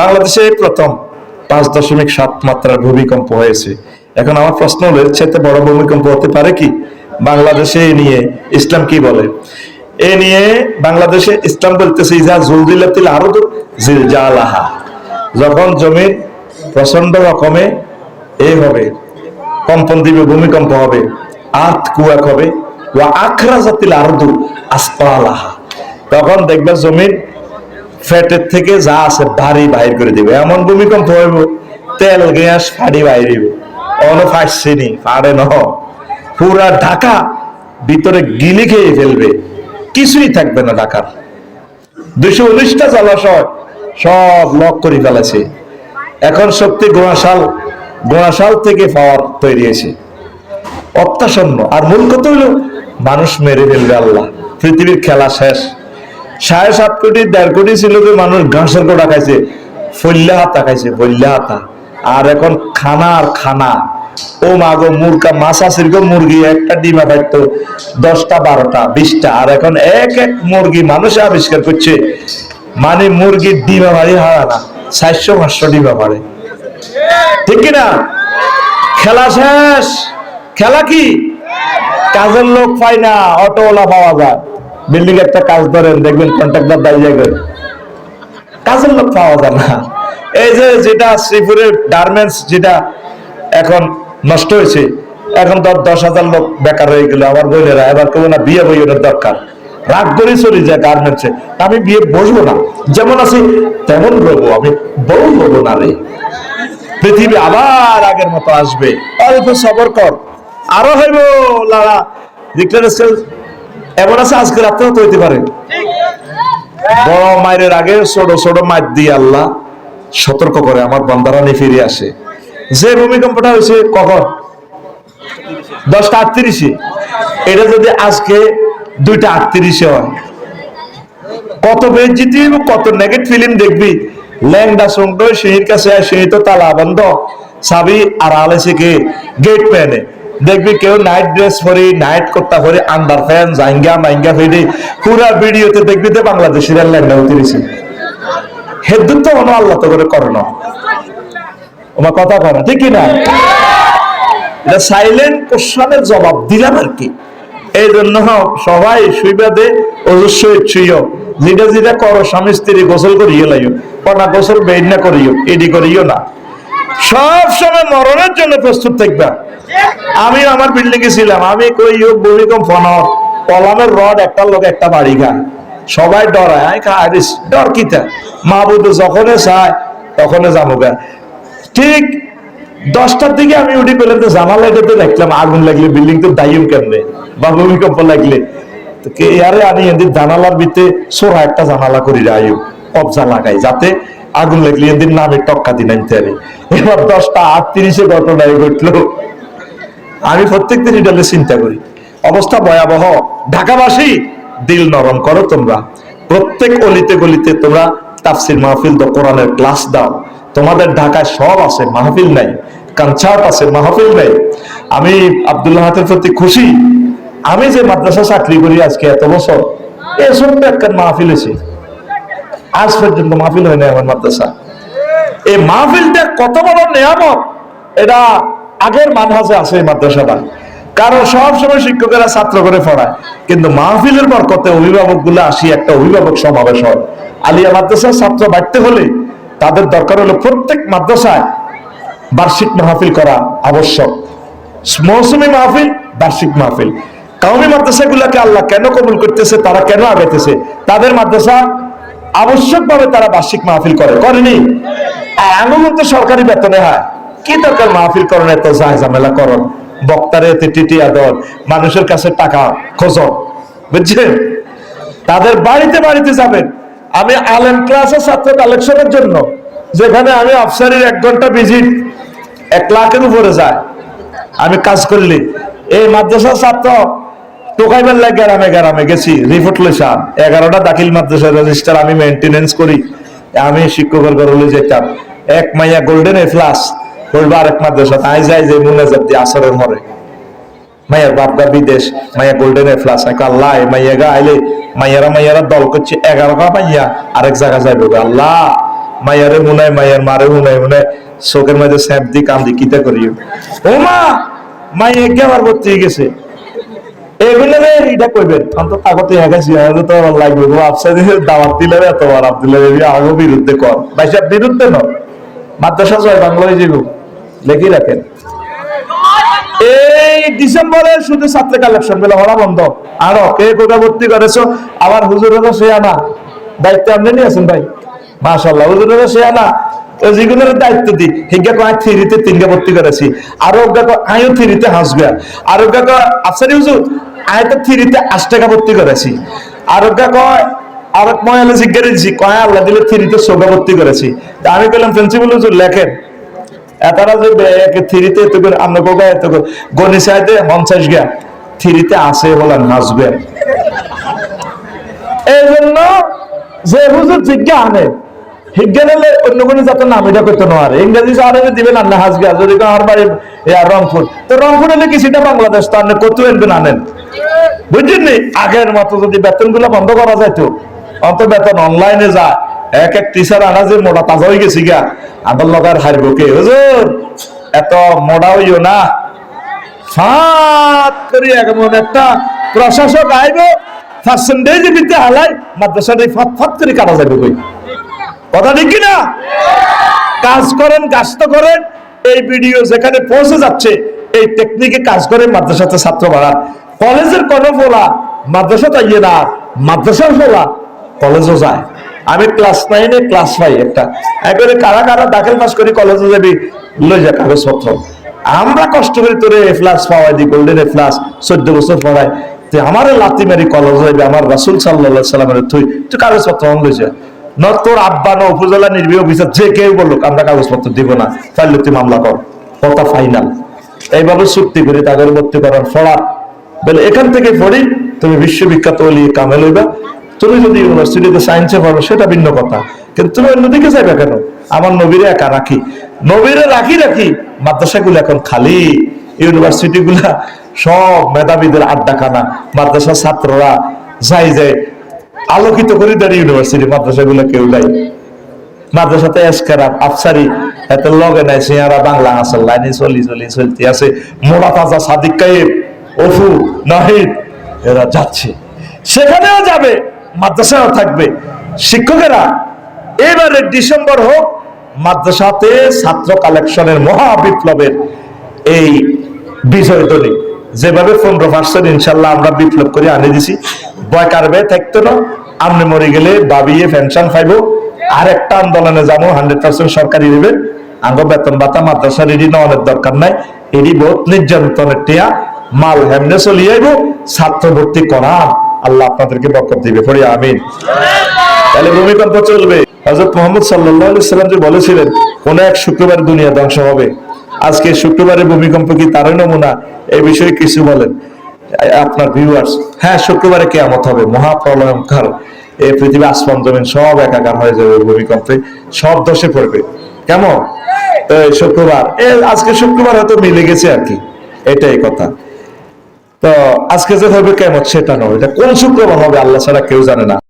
বাংলাদেশে প্রথম পাঁচ দশমিক সাত মাত্রার ভূমিকম্প হয়েছে। এখন আমার প্রশ্ন হলো, এর চাইতে বড় ভূমিকম্প হতে পারে কি? বাংলাদেশে এ নিয়ে ইসলাম কি বলে? এ নিয়ে বাংলাদেশে ইসলাম বলতেছে, ইজা জুলদিলাতিল আরদ জিলজালাহা। যখন জমির প্রচণ্ড রকমে এ হবে, কম্পন দিবে ভূমিকম্প হবে আর্থ কুয়াক হবে ওয়া আখরা জাতিল আরদু আসপালাহা তখন দেখবে জমির ফ্যাটের থেকে যা আছে ভারী বাইর করে দিবে। এমন ভূমিকম্প হইব, তেল, গ্যাস, ফাড়ি বাইরিব অন ফাঁসছিনি ফাড়ে ন পুরা ঢাকা ভিতরে গিলি খেয়ে ফেলবে। কিছুই থাকবে না ঢাকার। দুশো উনিশটা জলাশয় সব লক করে ফেলেছে। এখন শক্তি গোড়াশাল গোড়াশাল থেকে পাওয়ার তৈরি হয়েছে। অত্যাসন্ন আর মূল কথা হলো, মানুষ মেরে ফেলবে আল্লাহ। পৃথিবীর খেলা শেষ। সাড়ে সাত কোটি, দেড় কোটি ছিল যে মানুষ ঘাসের গোড়া খাইছে, ফল্লা হাতা খাইছে, ফল্লা হাতা। আর এখন খানা আর খানা। ও মাগো মুরগা, মাছ আসির মুরগি, একটা ডিমা পাইতো দশটা, বারোটা, বিশটা। আর এখন এক এক মুরগি মানুষ আবিষ্কার করছে মানে মুরগির ডিমা মারি হারা না, চারশো, পাঁচশো ডিমা মারে ঠিক কিনা? খেলা শেষ। খেলা কি? কাজের লোক পাই না, অটোওয়ালা পাওয়া যায়। বিল্ডিং একটা কাজ ধরেন, দেখবেন কন্ট্রাক্টর দাঁড়িয়ে যাবে কাজের লোক পাওয়া যায় না। এই যে যেটা শ্রীপুরের গার্মেন্টস যেটা এখন নষ্ট হয়েছে, এখন ধর দশ হাজার লোক বেকার হয়ে গেল আমার বোনেরা এবার কেউ না বিয়ে বইয়ের দরকার। রাগ করে চলে যায় গার্মেন্টসে আমি বিয়ে বসবো না। যেমন আছি, তেমন রবো। আমি বউ হব না রে। পৃথিবী আবার আগের মতো আসবে। অল্প সবর কর। আরও হইব, লালা। ডিক্লারেশন এমন আছে আজকে রাত্রেও তো পারে। বড় মায়ের আগে ছোট ছোট মায়ের দিয়ে আল্লাহ সতর্ক করে, আমার বন্দারা নিয়ে ফিরে আসে। যে ভূমিকম্পটা হয়েছে, কখন? দশটা আটত্রিশে। এটা যদি আজকে দুইটা আটত্রিশে হয়, কত বেজিতি কত নেগেট ফিল্ম দেখবি। ল্যাংডা সঙ্গ সেই কাছে সেই তো তালা বন্ধ। সাবি আর আলেছে কে? গেট প্যানে দেখবি কেউ নাইট ড্রেস পরি নাইট করতে পরি আন্ডার ফ্যান জাইঙ্গা মাইঙ্গা ফেরি পুরা ভিডিওতে দেখবি তো বাংলাদেশের ল্যাংডা উতরিছে হেদুর তো মনে আল্লাহ তো করে করে না। আমার কথা করে ঠিক কি না এটা সাইলেন্ট কোশ্চেনের জবাব দিলাম আর কি। এই জন্য সবাই শুইবাদে অজস্র ছুইও যেটা যেটা করো, স্বামী স্ত্রী গোসল করিয়ে লাইও। কনা গোসল বেড না করিও, এডি করিও না। সব সময় মরণের জন্য প্রস্তুত থাকবা। আমি আমার বিল্ডিং এ ছিলাম, আমি কই ভূমিকম্প ন কলামের রড, একটা লোক, একটা বাড়ি খায় সবাই ডরায় ডর কিতা মাহবুদ যখনে চায়, তখনই যাব ঠিক দশটার দিকে আমি উঠি পেলাম তো জানালা এটাতে দেখলাম, আগুন লাগলে বিল্ডিং তো কেমনে? বা ভূমিকম্প লাগলে। তো আমি এদের জানালার ভিতরে সোরা একটা জানালা করি আয়ু কবজা লাগাই, যাতে আগুন লাগলে এদের নামে টক্কা দিন আনতে পারি এবার দশটা আটত্রিশে ঘটনায় ঘটলো। আমি প্রত্যেক দিন এটা চিন্তা করি। অবস্থা ভয়াবহ। ঢাকাবাসী, দিল নরম করো তোমরা। প্রত্যেক অলিতে গলিতে তোমরা তাফসির মাহফিল দ কোরআনের ক্লাস দাও। তোমাদের ঢাকায় সব আছে, মাহফিল নাই। কনসার্ট আছে, মাহফিল নাই। আমি আব্দুল্লাহ হাতের প্রতি খুশি। আমি যে মাদ্রাসা চাকরি করি আজকে এত বছর ছোট্ট একটা মাহফিল আছে আজ পর্যন্ত মাহফিল হয় না আমার মাদ্রাসা। এই মাহফিলটা কত বড় নিয়ামত, এটা আগের মানহাজে আছে এই মাদ্রাসাটা। কারণ সব সময় শিক্ষকেরা ছাত্র করে পড়ায়। কিন্তু মাহফিলের বরকতে অভিভাবকগুলো আসি, একটা অভিভাবক সমাবেশ হয়। আলিয়া মাদ্রাসার ছাত্র বাড়তে হলে তাদের দরকার হলো প্রত্যেক মাদ্রাসায় বার্ষিক মাহফিল করা আবশ্যক। মৌসুমী মাহফিল, বার্ষিক মাহফিল। কাউমি মাদ্রাসাগুলোকে আল্লাহ কেন কবুল করতেছে, তারা কেন আগাইতেছে? তাদের মাদ্রাসা আবশ্যকভাবে তারা বার্ষিক মাহফিল করে। করেনি? এমন তো সরকারি বেতনে হয়। কি দরকার মাহফিল করেন এত যায় ঝামেলা করন বক্তারে এতে টিটিয়া দর মানুষের কাছে টাকা, খোঁজ। বুঝছেন? তাদের বাড়িতে বাড়িতে যাবেন। আমি আলেম ক্লাসে ছাত্র কালেকশনের জন্য, যেখানে আমি আফসারির এক ঘণ্টা ভিজিট এক লাখের উপরে যায়। আমি কাজ করলি এই মাদ্রাসার ছাত্র টোকাইবার লাগে গ্রামে গ্রামে গেছি রিপোর্ট লইসাম এগারোটা দাখিল মাদ্রাসা রেজিস্টার আমি মেনটেনেন্স করি। আমি শিক্ষকের ঘরে যেতাম এক মাইয়া গোল্ডেন এ প্লাস বলব আরেক মাদ্রাসা। আই যাই যে মুনাজাত দিয়ে আসরের মরে। মাইয়ার বাপগা বিদেশ, মাইয়া গোল্ডেন এ প্লাস এক আল্লাহ মাইয়া গা আইলে মাইয়ারা মাইয়ারা দল করছে এগারোটা মাইয়া আরেক জায়গা যাইবে গো। আল্লাহ মায়ারে মুনায় মায়ের মারে মুনায় মুনায় চোখের মাঝে স্যাপ দি কান্দি কিতা করিও। ও মা মাই একে আবার ভর্তি গেছে। এই আরও আবার হুজুরেরও দায়িত্ব আপনি নিয়েছেন ভাই? মাশাল্লাহ হুজুরেরও সে দায়িত্ব দি হিঙ্গা কয় থ্রিতে তিনটা ভর্তি করেছি। আর আয়ও থ্রিতে হাসবে। আর আফসারি হুজুর আয় তো থ্রিতে আট টাকা ভর্তি করেছি। আর ওগা কয়, আর এক মহিলা জিজ্ঞাসা কয়, আল্লাহ দিলে থ্রিতে সোগা ভর্তি করেছি। তা আমি বললাম প্রিন্সিপাল হুজুর, লেখেন। এতারা যে একে থ্রিতে এত করে, আমরা গোগা এত করে। গণি সাইডে পঞ্চাশ গা থ্রিতে আসে বলেন হাসবে এই জন্য যে হুজুর জিজ্ঞা আনে হিজ্ঞা নিলে অন্য কোনো যাতে নাম এটা করতে ইংরেজি সারে দিবেন যদি আমার বাড়ি রংপুর, তো রংপুর হলে বাংলাদেশ? কত এনবেন আনেন? আগের মতো যদি বন্ধ করা যাইতো, অন্ত বেতন অনলাইনে যায়। এক এক টিচার আনা যে মোটা তাজা হয়ে গেছি গা আমার লগার হারব কে? হুজুর, এত মোটা হইও না। ফাত করি এমন একটা প্রশাসক আইব পার্সেন্টেজ বিদ্যা হালাই মাদ্রাসাটা ফাত ফাত করে কাটা যাবে কই? কথা ঠিক কিনা? কাজ করেন, কাজ তো করেন। এই ভিডিও যেখানে পৌঁছে যাচ্ছে, এই টেকনিকে কাজ করে মাদ্রাসাতে ছাত্র বাড়ান কলেজের কোন ফোলা, মাদ্রাসা তাইয়ে না, মাদ্রাসার ফোলা, কলেজও যায়। আমি ক্লাস নাইনে ক্লাস ফাইভ একটা। একবারে কারা কারা দাখিল পাস করি, কলেজে যাবি লই যা কাগজপত্র আমরা কষ্ট করে তোরে এ প্লাস পাওয়াই দি গোল্ডেন এ প্লাস চোদ্দ বছর পড়াই তুই আমার লাতি মারি, কলেজ যাবি, আমার রাসুল সাল্লাহ সাল্লামের তুই তুই কাগজপত্র লই যা। ন তোর আব্বা না উপজেলা নির্বাহী অফিসার যে কেউ বলুক, আমরা কাগজপত্র দিব না। তাহলে তুই মামলা কর কথা ফাইনাল এইভাবে চুক্তি করে তাদের ভর্তি করার ফলার বলে, এখান থেকে পড়ি, তুমি বিশ্ববিখ্যাত অলি কামেল হইবা। তুমি যদি ইউনিভার্সিটিতে সায়েন্সে পড়ো, সেটা ভিন্ন কথা। কিন্তু তুমি অন্যদিকে যাবে কেন? আমার নবীরে একা রাখি। নবীরে রাখি রাখি, মাদ্রাসাগুলো এখন খালি। ইউনিভার্সিটি গুলা সব মেধাবীদের আড্ডাখানা। মাদ্রাসার ছাত্ররা যাই যায় আলোকিত করে দেয় ইউনিভার্সিটি মাদ্রাসাগুলো কেউ নাই। মাদ্রাসাতে এসকারাম আফসারি, এত লগে নাই সিয়ারা বাংলা, আসল, লাইনে চলি চলি, চলতে আছে। মোড়া তাজা সাদিক কাইব অফু, নাহিদ, এরা যাচ্ছে। সেখানেও যাবে মাদ্রাসাও থাকবে। শিক্ষকেরা এবারে ডিসেম্বর হোক, মাদ্রাসাতে ছাত্র কালেকশনের মহা বিপ্লবের এই বিজয় দলি। যেভাবে পনেরো পার্সেন্ট ইনশাল্লাহ আমরা বিপ্লব করে আনে দিছি। বয় কারবে থাকতো না। আমনে মরে গেলে বাবিয়ে পেনশন পাইবো। আর একটা আন্দোলনে যাব হান্ড্রেড পার্সেন্ট সরকারি দেবে আঙ্গ বেতন ভাতা মাদ্রাসার এডি নেওয়ানোর দরকার নাই। এডি বহুত নির্যাতনের টিয়া, মাল হেমনে চলিয়ে আইব, ছাত্র ভর্তি করান। আল্লাহ আপনাদেরকে বরকত দিবে, পড়ি, আমিন। তাহলে ভূমিকম্প চলবে। হজরত মোহাম্মদ সাল্লাহ সাল্লাম যে বলেছিলেন, কোন এক শুক্রবার দুনিয়া ধ্বংস হবে। আজকে শুক্রবারের ভূমিকম্প কি তারই নমুনা? এই বিষয়ে কিছু বলেন। আপনার ভিউয়ার্স হ্যাঁ শুক্রবারে কেয়ামত হবে, মহাপ্রলয়ঙ্কার। এই পৃথিবী আসমান, জমিন সব একাকার হয়ে যাবে ভূমিকম্পে, সব দশে পড়বে। কেমন? শুক্রবার আজকে শুক্রবার হয়তো মিলে গেছে আর কি, এটাই কথা। তো আজকে যে হবে কেমন সেটা নয়, এটা কোন শুক্রবার হবে, আল্লাহ ছাড়া কেউ জানে না।